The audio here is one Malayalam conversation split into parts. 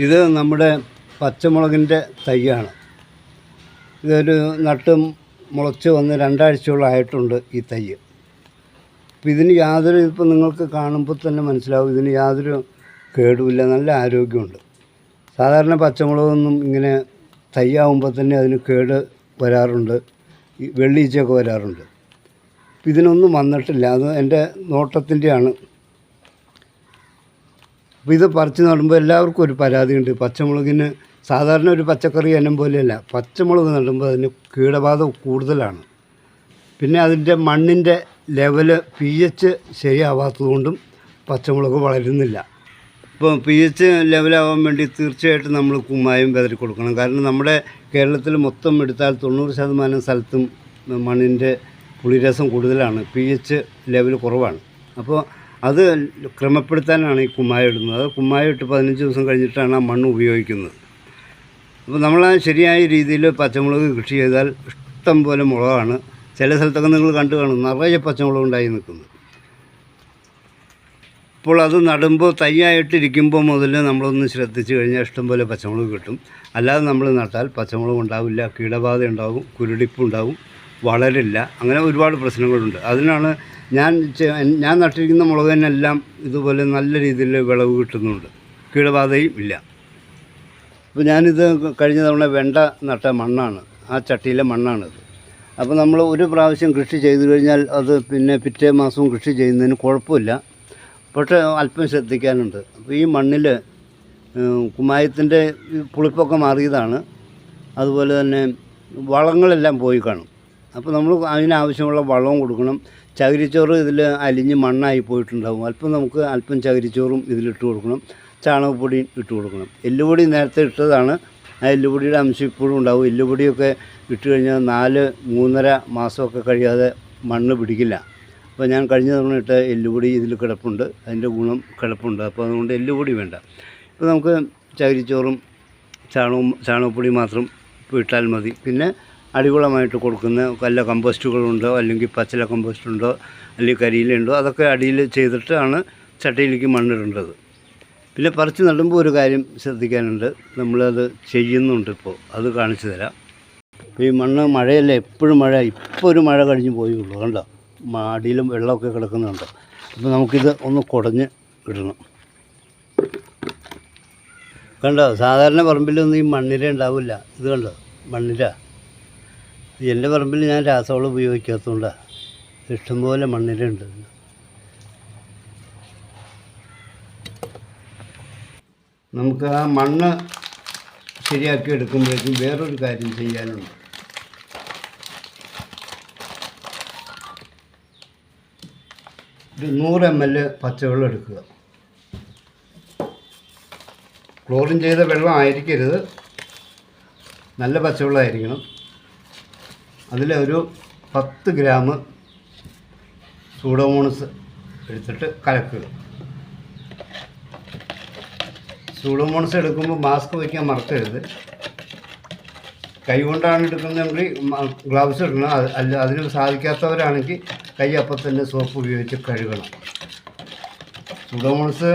ഇത് നമ്മുടെ പച്ചമുളകിന്റെ തൈയാണ്. ഇതൊരു നട്ടും മുളച്ച് വന്ന് രണ്ടാഴ്ചയോളം ആയിട്ടുണ്ട് ഈ തൈ. അപ്പം ഇതിന് യാതൊരു ഇപ്പം നിങ്ങൾക്ക് കാണുമ്പോൾ തന്നെ മനസ്സിലാവും ഇതിന് യാതൊരു കേടുമില്ല നല്ല ആരോഗ്യമുണ്ട്. സാധാരണ പച്ചമുളകൊന്നും ഇങ്ങനെ തൈയാവുമ്പോൾ തന്നെ അതിന് കേട് വരാറുണ്ട് വെള്ളീച്ചയൊക്കെ വരാറുണ്ട്. ഇതിനൊന്നും വന്നിട്ടില്ല അത് എന്റെ നോട്ടത്തിന്റെയാണ്. അപ്പോൾ ഇത് പറിച്ച് നടുമ്പോൾ എല്ലാവർക്കും ഒരു പരാതിയുണ്ട്. പച്ചമുളകിന് സാധാരണ ഒരു പച്ചക്കറി ഇനം പോലെയല്ല. പച്ചമുളക് നടുമ്പോൾ അതിന് കീടബാധ കൂടുതലാണ്. പിന്നെ അതിന്റെ മണ്ണിന്റെ ലെവൽ പി എച്ച് ശരിയാവാത്തതുകൊണ്ടും പച്ചമുളക് വളരുന്നില്ല. ഇപ്പോൾ പി എച്ച് ലെവലാവാൻ വേണ്ടി തീർച്ചയായിട്ടും നമ്മൾ കുമ്മായം വിതറി കൊടുക്കണം. കാരണം നമ്മുടെ കേരളത്തിൽ മൊത്തം എടുത്താൽ തൊണ്ണൂറ് ശതമാനം സ്ഥലത്തും മണ്ണിന്റെ പുളിരസം കൂടുതലാണ്. പി എച്ച് ലെവൽ കുറവാണ്. അപ്പോൾ അത് ക്രമപ്പെടുത്താനാണ് ഈ കുമ്മായം ഇടുന്നത്. അത് കുമ്മായം ഇട്ട് പതിനഞ്ച് ദിവസം കഴിഞ്ഞിട്ടാണ് ആ മണ്ണ് ഉപയോഗിക്കുന്നത്. അപ്പോൾ നമ്മൾ ആ ശരിയായ രീതിയിൽ പച്ചമുളക് കൃഷി ചെയ്താൽ ഇഷ്ടം പോലെ മുളകാണ്. ചില സ്ഥലത്തൊക്കെ നിങ്ങൾ കണ്ടു കാണും നിറയെ പച്ചമുളക് ഉണ്ടായി നിൽക്കുന്നു. ഇപ്പോൾ അത് നടുമ്പോൾ തൈയായിട്ടിരിക്കുമ്പോൾ മുതൽ നമ്മളൊന്ന് ശ്രദ്ധിച്ചു കഴിഞ്ഞാൽ ഇഷ്ടംപോലെ പച്ചമുളക് കിട്ടും. അല്ലാതെ നമ്മൾ നട്ടാൽ പച്ചമുളക് ഉണ്ടാവില്ല കീടബാധ ഉണ്ടാവും കുരുടിപ്പുണ്ടാവും വളരില്ല. അങ്ങനെ ഒരുപാട് പ്രശ്നങ്ങളുണ്ട്. അതിനാണ് ഞാൻ ഞാൻ നട്ടിരിക്കുന്ന മുളക് ഇതുപോലെ നല്ല രീതിയിൽ വിളവ് കിട്ടുന്നുണ്ട്. കീടബാധയും ഇല്ല. അപ്പോൾ ഞാനിത് കഴിഞ്ഞ തവണ വെണ്ട നട്ട മണ്ണാണ്. ആ ചട്ടിയിലെ മണ്ണാണിത് അപ്പോൾ നമ്മൾ ഒരു പ്രാവശ്യം കൃഷി ചെയ്തു കഴിഞ്ഞാൽ അത് പിന്നെ പിറ്റേ മാസവും കൃഷി ചെയ്യുന്നതിന് കുഴപ്പമില്ല. പക്ഷേ അല്പം ശ്രദ്ധിക്കാനുണ്ട്. അപ്പോൾ ഈ മണ്ണിൽ കുമായത്തിന്റെ പുളിപ്പൊക്കെ മാറിയതാണ്. അതുപോലെ തന്നെ വളങ്ങളെല്ലാം പോയി കാണും. അപ്പോൾ നമ്മൾ അതിനാവശ്യമുള്ള വളവും കൊടുക്കണം. ചകിരിച്ചോറ് ഇതിൽ അലിഞ്ഞ് മണ്ണായി പോയിട്ടുണ്ടാകും അല്പം നമുക്ക് അല്പം ചകിരിച്ചോറും ഇതിലിട്ട് കൊടുക്കണം. ചാണകപ്പൊടി ഇട്ട് കൊടുക്കണം. എല്ലുപൊടി നേരത്തെ ഇട്ടതാണ്. ആ എല്ലുപൊടിയുടെ അംശം ഇപ്പോഴും ഉണ്ടാവും. എല്ലുപൊടിയൊക്കെ ഇട്ട് കഴിഞ്ഞാൽ നാല് മൂന്നര മാസമൊക്കെ കഴിയാതെ മണ്ണ് പിടിക്കില്ല. അപ്പോൾ ഞാൻ കഴിഞ്ഞ തവണ ഇട്ട എല്ലുപൊടി ഇതിൽ കിടപ്പുണ്ട്. അതിന്റെ ഗുണം കിടപ്പുണ്ട്. അപ്പോൾ അതുകൊണ്ട് എല്ലുപൊടി വേണ്ട. ഇപ്പോൾ നമുക്ക് ചകിരിച്ചോറും ചാണകവും ചാണകപ്പൊടി മാത്രം ഇപ്പോൾ ഇട്ടാൽ മതി. പിന്നെ അടികുളമായിട്ട് കൊടുക്കുന്ന വല്ല കമ്പോസ്റ്റുകളുണ്ടോ അല്ലെങ്കിൽ പച്ചില കമ്പോസ്റ്റ് ഉണ്ടോ അല്ലെങ്കിൽ കരിയിലുണ്ടോ അതൊക്കെ അടിയിൽ ചെയ്തിട്ടാണ് ചട്ടിയിലേക്ക് മണ്ണിടേണ്ടത്. പിന്നെ പറിച്ച് നടുമ്പോൾ ഒരു കാര്യം ശ്രദ്ധിക്കാനുണ്ട്. നമ്മളത് ചെയ്യുന്നുണ്ട് ഇപ്പോൾ. അത് കാണിച്ചു തരാം. ഇപ്പോൾ ഈ മണ്ണ് മഴയല്ല എപ്പോഴും മഴ ഇപ്പോൾ ഒരു മഴ കഴിഞ്ഞ് പോയുള്ളൂ. കണ്ടോ? മ- അടിയിലും വെള്ളമൊക്കെ കിടക്കുന്നുണ്ട്. അപ്പോൾ നമുക്കിത് ഒന്ന് കുടഞ്ഞ് ഇടണം. കണ്ടോ? സാധാരണ പറമ്പിലൊന്നും ഈ മണ്ണിര ഉണ്ടാവില്ല. ഇത് കണ്ടോ? മണ്ണിര. എന്റെ പറമ്പിൽ ഞാൻ രാസവളം ഉപയോഗിക്കാത്തതുകൊണ്ടാണ് ഇഷ്ടംപോലെ മണ്ണിലുണ്ട്. നമുക്ക് ആ മണ്ണ് ശരിയാക്കി എടുക്കുമ്പോഴേക്കും വേറൊരു കാര്യം ചെയ്യാനുണ്ട്. ഒരു നൂറ് എം എൽ പച്ചവെള്ളം എടുക്കുക. ക്ലോറിൻ ചെയ്ത വെള്ളം ആയിരിക്കരുത്. നല്ല പച്ചവെള്ളമായിരിക്കണം അതിൽ ഒരു പത്ത് ഗ്രാം സൂഡോമോണസ് എടുത്തിട്ട് കലക്കുക. സൂഡോമോണസ് എടുക്കുമ്പോൾ മാസ്ക് വയ്ക്കാൻ മറക്കരുത്. കൈ കൊണ്ടാണ് എടുക്കുന്നതെങ്കിൽ ഗ്ലൗസ് ഇടണം. അല്ല അതിന് സാധിക്കാത്തവരാണെങ്കിൽ കൈ അപ്പം തന്നെ സോപ്പ് ഉപയോഗിച്ച് കഴുകണം. സൂഡോമോണസ്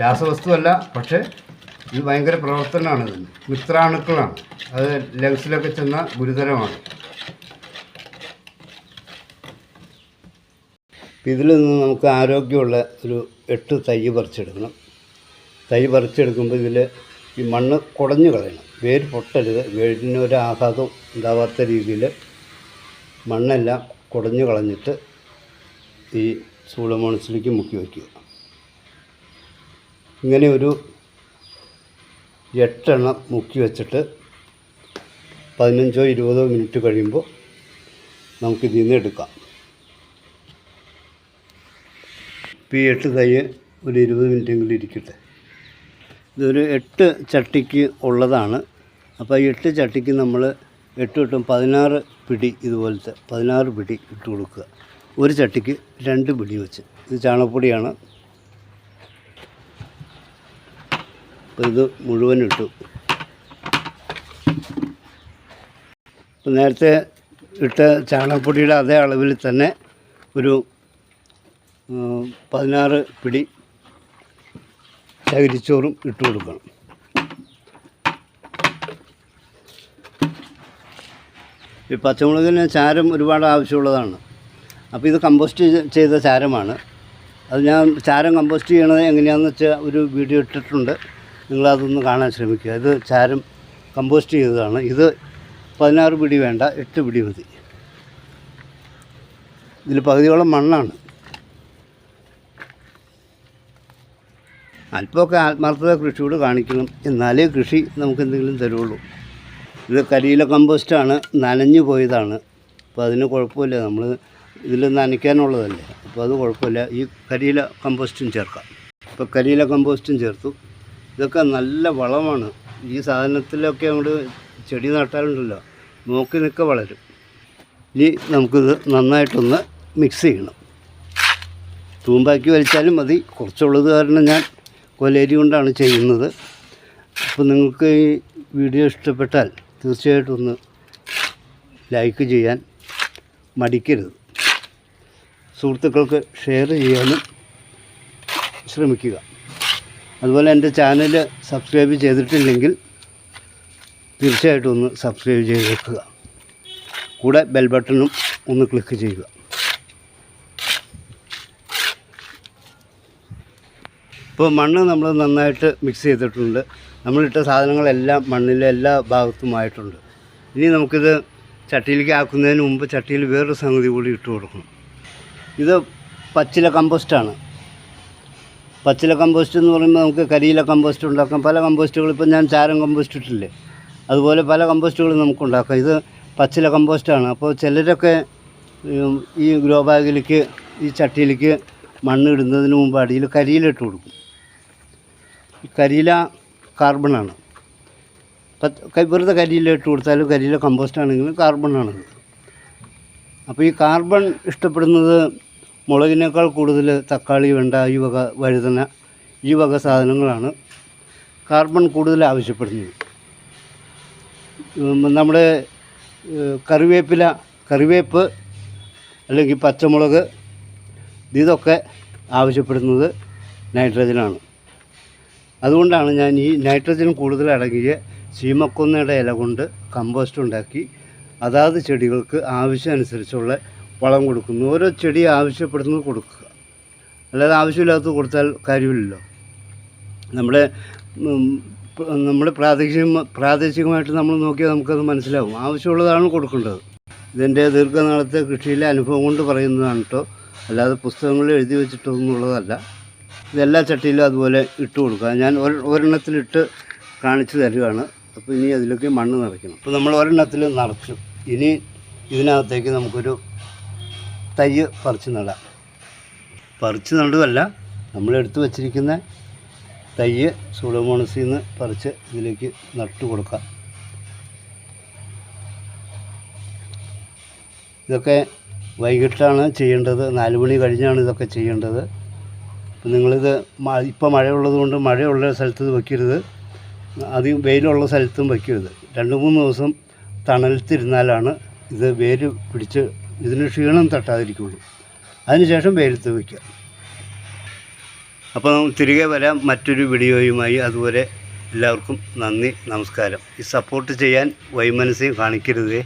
രാസവസ്തുവല്ല പക്ഷേ ഇത് ഭയങ്കര പ്രവർത്തനമാണ് ഇതിന് മിത്രാണുക്കളാണ്. അത് ലങ്സിലൊക്കെ ചെന്ന ഗുരുതരമാണ്. ഇതിൽ നിന്ന് നമുക്ക് ആരോഗ്യമുള്ള ഒരു എട്ട് തൈ പറിച്ചെടുക്കണം. തൈ പറിച്ചെടുക്കുമ്പോൾ ഇതിൽ ഈ മണ്ണ് കുടഞ്ഞു കളയണം. വേര് പൊട്ടരുത്. വേരിന് ഒരു ആഘാതം ഉണ്ടാവാത്ത രീതിയിൽ മണ്ണെല്ലാം കുടഞ്ഞു കളഞ്ഞിട്ട് ഈ സൂളമോണസിലേക്ക് മുക്കി വയ്ക്കുക. ഇങ്ങനെ ഒരു എട്ടെണ്ണം മുക്കി വെച്ചിട്ട് പതിനഞ്ചോ ഇരുപതോ മിനിറ്റ് കഴിയുമ്പോൾ നമുക്കിതിൽ നിന്ന് എടുക്കാം ഇപ്പോൾ ഈ എട്ട് തൈ ഒരു ഇരുപത് മിനിറ്റെങ്കിലും ഇരിക്കട്ടെ. ഇതൊരു എട്ട് ചട്ടിക്ക് ഉള്ളതാണ്. അപ്പോൾ ഈ എട്ട് ചട്ടിക്ക് നമ്മൾ എട്ട് എട്ടും പതിനാറ് പിടി ഇതുപോലത്തെ പതിനാറ് പിടി ഇട്ട് കൊടുക്കുക. ഒരു ചട്ടിക്ക് രണ്ട് പിടി വെച്ച്. ഇത് ചാണകപ്പൊടിയാണ്. അപ്പോൾ ഇത് മുഴുവൻ ഇട്ടു. ഇപ്പം നേരത്തെ ഇട്ട ചാണകപ്പൊടിയുടെ അതേ അളവിൽ തന്നെ ഒരു പതിനാറ് പിടി ചകിരിച്ചോറും ഇട്ട് കൊടുക്കണം. ഈ പച്ചമുളകിന് ചാരം ഒരുപാട് ആവശ്യമുള്ളതാണ്. അപ്പോൾ ഇത് കമ്പോസ്റ്റ് ചെയ്ത ചാരമാണ്. അത് ഞാൻ ചാരം കമ്പോസ്റ്റ് ചെയ്യണത് എങ്ങനെയാണെന്ന് വെച്ചാൽ ഒരു വീഡിയോ ഇട്ടിട്ടുണ്ട്. നിങ്ങളതൊന്ന് കാണാൻ ശ്രമിക്കുക. ഇത് ചാരം കമ്പോസ്റ്റ് ചെയ്തതാണ്. ഇത് പതിനാറ് പിടി വേണ്ട എട്ട് പിടി മതി. ഇതിൽ പകുതിയോളം മണ്ണാണ്. അല്പമൊക്കെ ആത്മാർത്ഥത കൃഷിയോട് കാണിക്കണം എന്നാലേ കൃഷി നമുക്ക് എന്തെങ്കിലും തരുള്ളൂ. ഇത് കരിയില കമ്പോസ്റ്റാണ് നനഞ്ഞു പോയതാണ്. അപ്പോൾ അതിന് കുഴപ്പമില്ല നമ്മൾ ഇതിൽ നനയ്ക്കാനുള്ളതല്ലേ. അപ്പോൾ അത് കുഴപ്പമില്ല ഈ കരിയില കമ്പോസ്റ്റും ചേർക്കാം. ഇപ്പോൾ കരിയില കമ്പോസ്റ്റും ചേർത്തു. ഇതൊക്കെ നല്ല വളമാണ്. ഈ സാധനത്തിലൊക്കെ അങ്ങോട്ട് ചെടി നട്ടാലുണ്ടല്ലോ നോക്കി നിൽക്കുക വളരും. ഇനി നമുക്കിത് നന്നായിട്ടൊന്ന് മിക്സ് ചെയ്യണം. തൂമ്പാക്കി വലിച്ചാലും മതി. കുറച്ചുള്ളത് കാരണം ഞാൻ കൊലേരി കൊണ്ടാണ് ചെയ്യുന്നത്. അപ്പോൾ നിങ്ങൾക്ക് ഈ വീഡിയോ ഇഷ്ടപ്പെട്ടാൽ തീർച്ചയായിട്ടും ഒന്ന് ലൈക്ക് ചെയ്യാൻ മടിക്കരുത്. സുഹൃത്തുക്കൾക്ക് ഷെയർ ചെയ്യാനും ശ്രമിക്കുക. അതുപോലെ എന്റെ ചാനൽ സബ്സ്ക്രൈബ് ചെയ്തിട്ടില്ലെങ്കിൽ തീർച്ചയായിട്ടും ഒന്ന് സബ്സ്ക്രൈബ് ചെയ്ത് വെക്കുക. കൂടെ ബെൽ ബട്ടണും ഒന്ന് ക്ലിക്ക് ചെയ്യുക. ഇപ്പോൾ മണ്ണ് നമ്മൾ നന്നായിട്ട് മിക്സ് ചെയ്തിട്ടുണ്ട്. നമ്മളിട്ട സാധനങ്ങളെല്ലാം മണ്ണിലെ എല്ലാ ഭാഗത്തുമായിട്ടുണ്ട്. ഇനി നമുക്കിത് ചട്ടിയിലേക്ക് ആക്കുന്നതിന് മുമ്പ് ചട്ടിയിൽ വേറൊരു സംഗതി കൂടി ഇട്ട് കൊടുക്കണം. ഇത് പച്ചില കമ്പോസ്റ്റാണ് പച്ചില കമ്പോസ്റ്റ് എന്ന് പറയുമ്പോൾ നമുക്ക് കരിയില കമ്പോസ്റ്റ് ഉണ്ടാക്കാം. പല കമ്പോസ്റ്റുകൾ ഇപ്പം ഞാൻ ചാരം കമ്പോസ്റ്റ് ഇട്ടില്ലേ അതുപോലെ പല കമ്പോസ്റ്റുകളും നമുക്ക് ഉണ്ടാക്കാം. ഇത് പച്ചില കമ്പോസ്റ്റാണ് അപ്പോൾ ചിലരൊക്കെ ഈ ഗ്രോ ബാഗിലേക്ക് ഈ ചട്ടിയിലേക്ക് മണ്ണ് ഇടുന്നതിന് മുമ്പ് അടിയിൽ കരിയിലിട്ട് കൊടുക്കും. കരിയില കാർബണാണ്. വെറുതെ കരിയില ഇട്ട് കൊടുത്താലും കരിയില കമ്പോസ്റ്റ് ആണെങ്കിലും കാർബണാണത് അപ്പോൾ ഈ കാർബൺ ഇഷ്ടപ്പെടുന്നത് മുളകിനേക്കാൾ കൂടുതൽ തക്കാളി വെണ്ട ഈ വക വഴുതന ഈ വക സാധനങ്ങളാണ് കാർബൺ കൂടുതൽ ആവശ്യപ്പെടുന്നത്. നമ്മുടെ കറിവേപ്പില കറിവേപ്പ് അല്ലെങ്കിൽ പച്ചമുളക് ഇതൊക്കെ ആവശ്യപ്പെടുന്നത് നൈട്രജനാണ്. അതുകൊണ്ടാണ് ഞാൻ ഈ നൈട്രജൻ കൂടുതൽ അടങ്ങിയ ചീമക്കൊന്നയുടെ ഇല കൊണ്ട് കമ്പോസ്റ്റ് ഉണ്ടാക്കി. അതാത് ചെടികൾക്ക് ആവശ്യമനുസരിച്ചുള്ള വളം കൊടുക്കുന്നു. ഓരോ ചെടി ആവശ്യപ്പെടുന്നത് കൊടുക്കുക. അല്ലാതെ ആവശ്യമില്ലാത്തത് കൊടുത്താൽ കാര്യമില്ലല്ലോ. നമ്മുടെ നമ്മുടെ പ്രാദേശിക പ്രാദേശികമായിട്ട് നമ്മൾ നോക്കിയാൽ നമുക്കത് മനസ്സിലാവും. ആവശ്യമുള്ളതാണ് കൊടുക്കേണ്ടത്. ഇതിന്റെ ദീർഘനാളത്തെ കൃഷിയിലെ അനുഭവം കൊണ്ട് പറയുന്നതാണ് കേട്ടോ അല്ലാതെ പുസ്തകങ്ങളിൽ എഴുതി വെച്ചിട്ടൊന്നുള്ളതല്ല. ഇതെല്ലാ ചട്ടിയിലും അതുപോലെ ഇട്ട് കൊടുക്കുക. ഞാൻ ഒരു- ഒരെണ്ണത്തിലിട്ട് കാണിച്ചു തരികയാണ് അപ്പോൾ ഇനി അതിലേക്ക് മണ്ണ് നിറയ്ക്കണം. അപ്പോൾ നമ്മൾ ഒരെണ്ണത്തിൽ നിറച്ചു. ഇനി ഇതിനകത്തേക്ക് നമുക്കൊരു തൈ പറിച്ച് നടാം. പറിച്ച് നടുവല്ല നമ്മളെടുത്ത് വച്ചിരിക്കുന്ന തയ്യ് സൂഡോമോണസിൽ നിന്ന് പറിച്ച് ഇതിലേക്ക് നട്ടു കൊടുക്കാം. ഇതൊക്കെ വൈകിട്ടാണ് ചെയ്യേണ്ടത്. നാല് മണി കഴിഞ്ഞാണ് ഇതൊക്കെ ചെയ്യേണ്ടത്. അപ്പം നിങ്ങളിത് ഇപ്പോൾ മഴയുള്ളത് കൊണ്ട് മഴയുള്ള സ്ഥലത്ത് ഇത് വയ്ക്കരുത് അധികം വെയിലുള്ള സ്ഥലത്തും വയ്ക്കരുത് രണ്ട് മൂന്ന് ദിവസം തണലത്തിരുന്നാലാണ് ഇത് വേര് പിടിച്ച് ഇതിന് ക്ഷീണം തട്ടാതിരിക്കുള്ളൂ. അതിനുശേഷം വെയിലത്ത് വയ്ക്കുക അപ്പോൾ തിരികെ വരാം. മറ്റൊരു വീഡിയോയുമായി അതുവരെ എല്ലാവർക്കും നന്ദി നമസ്കാരം. ഈ സപ്പോർട്ട് ചെയ്യാൻ വൈമനസ്യം കാണിക്കരുതേ.